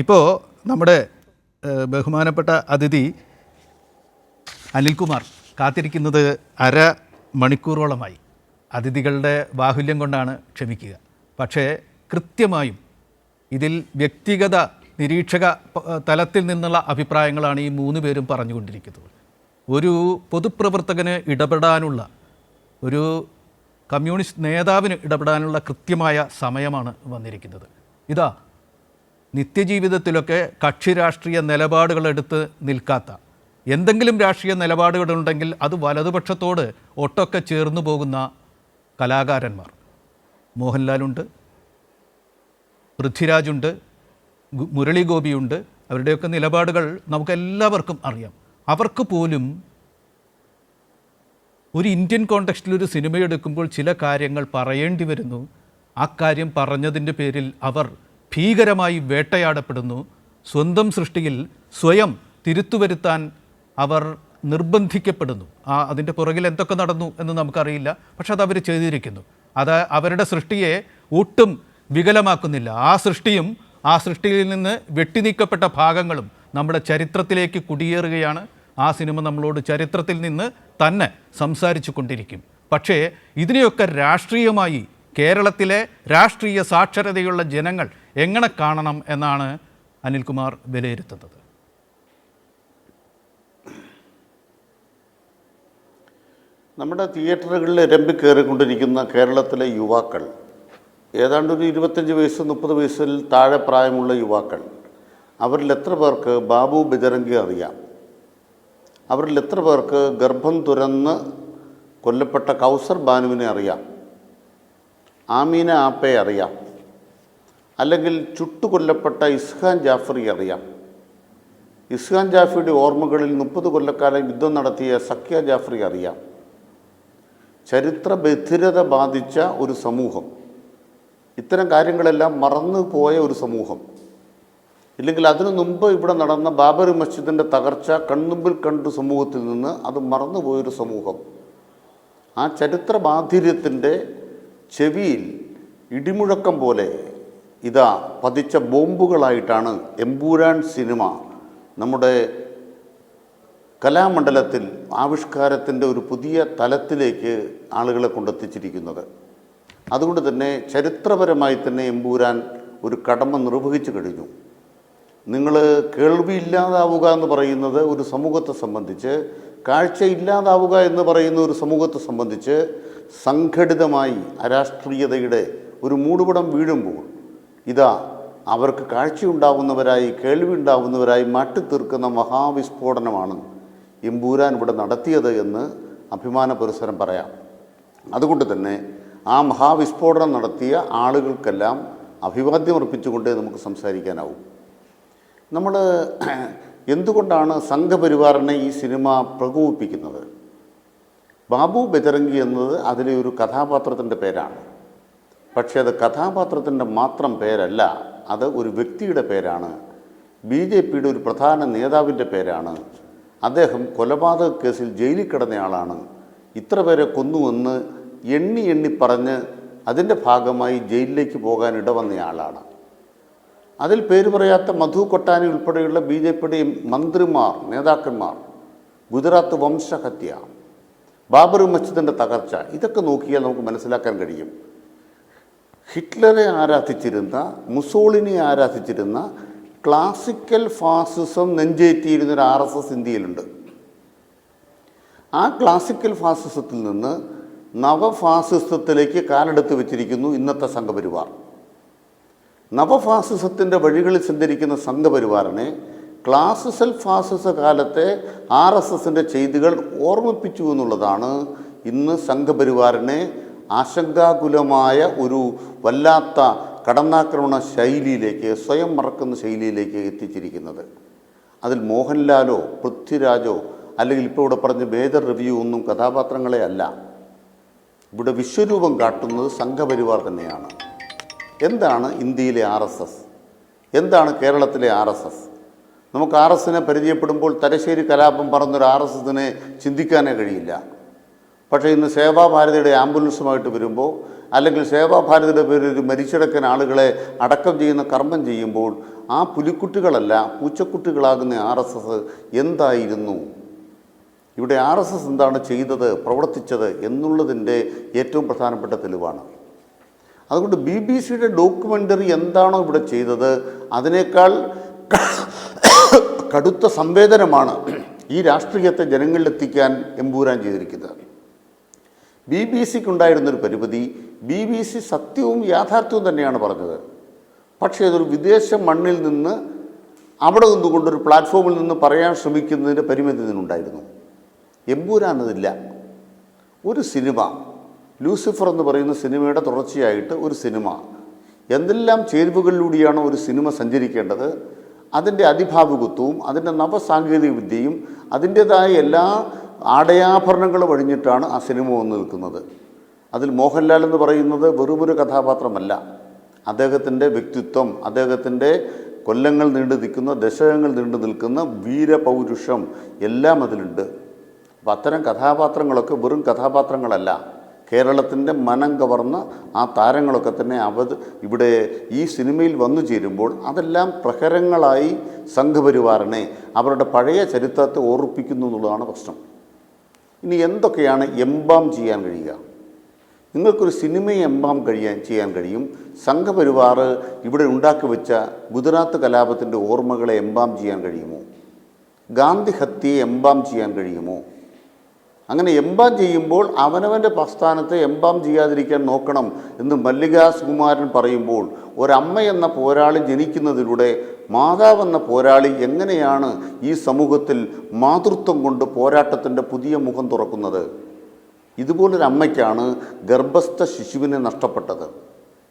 ഇപ്പോൾ നമ്മുടെ ബഹുമാനപ്പെട്ട അതിഥി അനിൽകുമാർ കാത്തിരിക്കുന്നത് അര മണിക്കൂറോളമായി. അതിഥികളുടെ ബാഹുല്യം കൊണ്ടാണ് ക്ഷമിക്കുക. പക്ഷേ കൃത്യമായും ഇതിൽ വ്യക്തിഗത നിരീക്ഷക തലത്തിൽ നിന്നുള്ള അഭിപ്രായങ്ങളാണ് ഈ മൂന്ന് പേരും പറഞ്ഞുകൊണ്ടിരിക്കുന്നത്. ഒരു പൊതുപ്രവർത്തകന് ഇടപെടാനുള്ള ഒരു കമ്മ്യൂണിസ്റ്റ് നേതാവിന് ഇടപെടാനുള്ള കൃത്യമായ സമയമാണ് വന്നിരിക്കുന്നത്. ഇതാ നിത്യജീവിതത്തിലൊക്കെ കക്ഷി രാഷ്ട്രീയ നിലപാടുകളെടുത്ത് നിൽക്കാത്ത. എന്തെങ്കിലും രാഷ്ട്രീയ നിലപാടുകളുണ്ടെങ്കിൽ അത് വലതുപക്ഷത്തോട് ഒട്ടൊക്കെ ചേർന്നു പോകുന്ന കലാകാരന്മാർ. മോഹൻലാലുണ്ട്. പൃഥ്വിരാജുണ്ട്. മുരളിഗോപിയുണ്ട്. മുരളി ഗോപിയുണ്ട് അവരുടെയൊക്കെ നിലപാടുകൾ നമുക്കെല്ലാവർക്കും അറിയാം. അവർക്ക് പോലും ഒരു ഇന്ത്യൻ കോണ്ടെക്സ്റ്റിൽ ഒരു സിനിമ എടുക്കുമ്പോൾ ചില കാര്യങ്ങൾ പറയേണ്ടി വരുന്നു. ആ കാര്യം പറഞ്ഞതിന്റെ പേരിൽ അവർ ഭീകരമായി വേട്ടയാടപ്പെടുന്നു. സ്വന്തം സൃഷ്ടിയിൽ സ്വയം തിരുത്തുവരുത്താൻ അവർ നിർബന്ധിക്കപ്പെടുന്നു. ആ അതിന്റെ പുറകിൽ എന്തൊക്കെ നടന്നു എന്ന് നമുക്കറിയില്ല. പക്ഷെ അത് അവർ ചെയ്തിരിക്കുന്നു. അത് അവരുടെ സൃഷ്ടിയെ ഒട്ടും വികലമാക്കുന്നില്ല. ആ സൃഷ്ടിയും ആ സൃഷ്ടിയിൽ നിന്ന് വെട്ടിനീക്കപ്പെട്ട ഭാഗങ്ങളും നമ്മുടെ ചരിത്രത്തിലേക്ക് കുടിയേറുകയാണ്. ആ സിനിമ നമ്മളോട് ചരിത്രത്തിൽ നിന്ന് തന്നെ സംസാരിച്ചു കൊണ്ടിരിക്കും. പക്ഷേ ഇതിനെയൊക്കെ രാഷ്ട്രീയമായി കേരളത്തിലെ രാഷ്ട്രീയ സാക്ഷരതയുള്ള ജനങ്ങൾ എങ്ങനെ കാണണം എന്നാണ് അനിൽകുമാർ വിലയിരുത്തുന്നത്? നമ്മുടെ തിയേറ്ററുകളിൽ രമ്പി കയറിക്കൊണ്ടിരിക്കുന്ന കേരളത്തിലെ യുവാക്കൾ ഏതാണ്ട് ഒരു ഇരുപത്തഞ്ച് വയസ്സ് മുപ്പത് വയസ്സിൽ താഴെ പ്രായമുള്ള യുവാക്കൾ അവരിൽ എത്ര പേർക്ക് ബാബു ബജരംഗി അറിയാം? അവരിൽ എത്ര പേർക്ക് ഗർഭം തുരന്ന് കൊല്ലപ്പെട്ട കൗസർ ബാനുവിനെ അറിയാം? ആമീന ആപ്പയെ അറിയാം? അല്ലെങ്കിൽ ചുട്ടുകൊല്ലപ്പെട്ട ഇസ്ഹാൻ ജാഫറി അറിയാം. ഇസ്ഹാൻ ജാഫറിയുടെ ഓർമ്മകളിൽ മുപ്പത് കൊല്ലക്കാലം യുദ്ധം നടത്തിയ സഖ്യ ജാഫറി അറിയാം. ചരിത്ര ബധിരത ബാധിച്ച ഒരു സമൂഹം. ഇത്തരം കാര്യങ്ങളെല്ലാം മറന്നു പോയ ഒരു സമൂഹം. ഇല്ലെങ്കിൽ അതിനു മുമ്പ് ഇവിടെ നടന്ന ബാബറി മസ്ജിദിന്റെ തകർച്ച കൺമുമ്പിൽ കണ്ടു സമൂഹത്തിൽ നിന്ന് അത് മറന്നുപോയൊരു സമൂഹം. ആ ചരിത്ര ബാധിര്യത്തിന്റെ ചെവിയിൽ ഇടിമുഴക്കം പോലെ ഇതാ പതിച്ച ബോംബുകളായിട്ടാണ് എമ്പൂരാൻ സിനിമ നമ്മുടെ കലാമണ്ഡലത്തിൽ ആവിഷ്കാരത്തിന്റെ ഒരു പുതിയ തലത്തിലേക്ക് ആളുകളെ കൊണ്ടെത്തിച്ചിരിക്കുന്നത്. അതുകൊണ്ട് തന്നെ ചരിത്രപരമായി തന്നെ എമ്പൂരാൻ ഒരു കടമ നിർവഹിച്ചു കഴിഞ്ഞു. നിങ്ങൾ കേൾവിയില്ലാതാവുക എന്ന് പറയുന്നത് ഒരു സമൂഹത്തെ സംബന്ധിച്ച് കാഴ്ച ഇല്ലാതാവുക എന്ന് പറയുന്ന ഒരു സമൂഹത്തെ സംബന്ധിച്ച് സംഘടിതമായി അരാഷ്ട്രീയതയുടെ ഒരു മൂടുപടം വീഴുമ്പോൾ ഇതാ അവർക്ക് കാഴ്ചയുണ്ടാവുന്നവരായി കേൾവി മാറ്റി തീർക്കുന്ന മഹാവിസ്ഫോടനമാണ് എമ്പൂരാൻ ഇവിടെ നടത്തിയത് എന്ന് അഭിമാന പുരസ്സരം പറയാം. അതുകൊണ്ട് തന്നെ ആ മഹാവിസ്ഫോടനം നടത്തിയ ആളുകൾക്കെല്ലാം അഭിവാദ്യം അർപ്പിച്ചുകൊണ്ടേ നമുക്ക് സംസാരിക്കാനാവും. നമ്മൾ എന്തുകൊണ്ടാണ് സംഘപരിവാറിനെ ഈ സിനിമ പ്രകോപിപ്പിക്കുന്നത്? ബാബു ബജറങ്കി എന്നത് അതിലെ ഒരു കഥാപാത്രത്തിന്റെ പേരാണ്. പക്ഷേ അത് കഥാപാത്രത്തിന്റെ മാത്രം പേരല്ല അത് ഒരു വ്യക്തിയുടെ പേരാണ്. ബി ജെ പിയുടെ ഒരു പ്രധാന നേതാവിന്റെ പേരാണ്. അദ്ദേഹം കൊലപാതക കേസിൽ ജയിലിൽ കിടന്നയാളാണ്. ഇത്ര പേരെ കൊന്നുവെന്ന് എണ്ണി എണ്ണി പറഞ്ഞ് അതിന്റെ ഭാഗമായി ജയിലിലേക്ക് പോകാൻ ഇടവന്നയാളാണ്. അതിൽ പേര് പറയാത്ത മധു കൊട്ടാനി ഉൾപ്പെടെയുള്ള ബി ജെ പിയുടെ മന്ത്രിമാർ നേതാക്കന്മാർ ഗുജറാത്ത് വംശഹത്യ ബാബറി മസ്ജിദിന്റെ തകർച്ച ഇതൊക്കെ നോക്കിയാൽ നമുക്ക് മനസ്സിലാക്കാൻ കഴിയും. ഹിറ്റ്ലറെ ആരാധിച്ചിരുന്ന മുസോളിനെ ആരാധിച്ചിരുന്ന ക്ലാസിക്കൽ ഫാസിസം നെഞ്ചേറ്റിയിരുന്ന ഒരു ആർ എസ് എസ് ഇന്ത്യയിലുണ്ട്. ആ ക്ലാസിക്കൽ ഫാസിസത്തിൽ നിന്ന് നവഫാസിസത്തിലേക്ക് കാലെടുത്ത് വെച്ചിരിക്കുന്നു ഇന്നത്തെ സംഘപരിവാർ. നവഫാസിസത്തിന്റെ വഴികളിൽ സഞ്ചരിക്കുന്ന സംഘപരിവാറിനെ ക്ലാസിസൽ ഫാസിസ കാലത്തെ ആർ എസ് എസിന്റെ ചെയ്തികൾ ഓർമ്മിപ്പിച്ചു എന്നുള്ളതാണ് ഇന്ന് സംഘപരിവാറിനെ ആശങ്കാകുലമായ ഒരു വല്ലാത്ത കടന്നാക്രമണ ശൈലിയിലേക്ക് സ്വയം മറക്കുന്ന ശൈലിയിലേക്ക് എത്തിച്ചിരിക്കുന്നത്. അതിൽ മോഹൻലാലോ പൃഥ്വിരാജോ അല്ലെങ്കിൽ ഇപ്പോൾ ഇവിടെ പറഞ്ഞ മേജർ റിവ്യൂ ഒന്നും കഥാപാത്രങ്ങളെ അല്ല. ഇവിടെ വിശ്വരൂപം കാട്ടുന്നത് സംഘപരിവാർ തന്നെയാണ്. എന്താണ് ഇന്ത്യയിലെ ആർ എസ് എസ്? എന്താണ് കേരളത്തിലെ ആർ എസ് എസ്? നമുക്ക് ആർ എസിനെ പരിചയപ്പെടുമ്പോൾ തലശ്ശേരി കലാപം പറഞ്ഞൊരു ആർ എസ് എസിനെ ചിന്തിക്കാനേ കഴിയില്ല. പക്ഷേ ഇന്ന് സേവാഭാരതിയുടെ ആംബുലൻസുമായിട്ട് വരുമ്പോൾ അല്ലെങ്കിൽ സേവാഭാരതിയുടെ പേരിൽ മരിച്ചടക്കൻ ആളുകളെ അടക്കം ചെയ്യുന്ന കർമ്മം ചെയ്യുമ്പോൾ ആ പുലിക്കുട്ടികളല്ല പൂച്ചക്കുട്ടികളാകുന്ന ആർ എസ് എസ് എന്തായിരുന്നു? ഇവിടെ ആർ എസ് എസ് എന്താണ് ചെയ്തത് പ്രവർത്തിച്ചത് എന്നുള്ളതിന്റെ ഏറ്റവും പ്രധാനപ്പെട്ട തെളിവാണ്. അതുകൊണ്ട് ബി ബി സിയുടെ ഡോക്യുമെന്ററി എന്താണോ ഇവിടെ ചെയ്തത് അതിനേക്കാൾ കടുത്ത സംവേദനമാണ് ഈ രാഷ്ട്രീയത്തെ ജനങ്ങളിലെത്തിക്കാൻ എമ്പൂരാൻ ചെയ്തിരിക്കുന്നത്. ബി ബി സിക്കുണ്ടായിരുന്നൊരു പരിമിതി ബി ബി സി സത്യവും യാഥാർത്ഥ്യവും തന്നെയാണ് പറഞ്ഞത്. പക്ഷേ അതൊരു വിദേശ മണ്ണിൽ നിന്ന് അവിടെ നിന്നുകൊണ്ടൊരു പ്ലാറ്റ്ഫോമിൽ നിന്ന് പറയാൻ ശ്രമിക്കുന്നതിന്റെ പരിമിതി ഇതിനുണ്ടായിരുന്നു. എമ്പൂരാനതില്ല ഒരു സിനിമ ലൂസിഫർ എന്ന് പറയുന്ന സിനിമയുടെ തുടർച്ചയായിട്ട് ഒരു സിനിമ. എന്തെല്ലാം ചേരുവകളിലൂടെയാണ് ഒരു സിനിമ സഞ്ചരിക്കേണ്ടത്? അതിന്റെ അതിഭാവുകത്വവും അതിന്റെ നവസാങ്കേതിക വിദ്യയും അതിന്റേതായ എല്ലാ ആടയാഭരണങ്ങളും വഴിഞ്ഞിട്ടാണ് ആ സിനിമ വന്നു നിൽക്കുന്നത്. അതിൽ മോഹൻലാൽ എന്ന് പറയുന്നത് വെറും ഒരു കഥാപാത്രമല്ല. അദ്ദേഹത്തിന്റെ വ്യക്തിത്വം അദ്ദേഹത്തിന്റെ കൊല്ലങ്ങൾ നീണ്ടു നിൽക്കുന്ന ദശകങ്ങൾ നീണ്ടു നിൽക്കുന്ന വീരപൗരുഷം എല്ലാം അതിലുണ്ട്. അപ്പം അത്തരം കഥാപാത്രങ്ങളൊക്കെ വെറും കഥാപാത്രങ്ങളല്ല. കേരളത്തിന്റെ മനം കവർന്ന ആ താരങ്ങളൊക്കെ തന്നെ അവത് ഇവിടെ ഈ സിനിമയിൽ വന്നു ചേരുമ്പോൾ അതെല്ലാം പ്രഹരങ്ങളായി സംഘപരിവാറിനെ അവരുടെ പഴയ ചരിത്രത്തെ ഓർപ്പിക്കുന്നു എന്നുള്ളതാണ് പ്രശ്നം. ഇനി എന്തൊക്കെയാണ് എംബാം ചെയ്യാൻ കഴിയുക? നിങ്ങൾക്കൊരു സിനിമയെ എംബാം കഴിയാൻ ചെയ്യാൻ കഴിയും. സംഘപരിവാർ ഇവിടെ ഉണ്ടാക്കി വെച്ച ഗുജറാത്ത് കലാപത്തിന്റെ ഓർമ്മകളെ എംബാം ചെയ്യാൻ കഴിയുമോ? ഗാന്ധി ഹത്യയെ എംബാം ചെയ്യാൻ കഴിയുമോ? അങ്ങനെ എംബാം ചെയ്യുമ്പോൾ അവനവന്റെ പ്രസ്ഥാനത്തെ എംബാം ചെയ്യാതിരിക്കാൻ നോക്കണം എന്ന് മല്ലികാ സുകുമാരൻ പറയുമ്പോൾ ഒരമ്മ എന്ന പോരാളി ജനിക്കുന്നതിലൂടെ മാതാവെന്ന പോരാളി എങ്ങനെയാണ് ഈ സമൂഹത്തിൽ മാതൃത്വം കൊണ്ട് പോരാട്ടത്തിന്റെ പുതിയ മുഖം തുറക്കുന്നത്? ഇതുപോലൊരമ്മയ്ക്കാണ് ഗർഭസ്ഥ ശിശുവിനെ നഷ്ടപ്പെട്ടത്.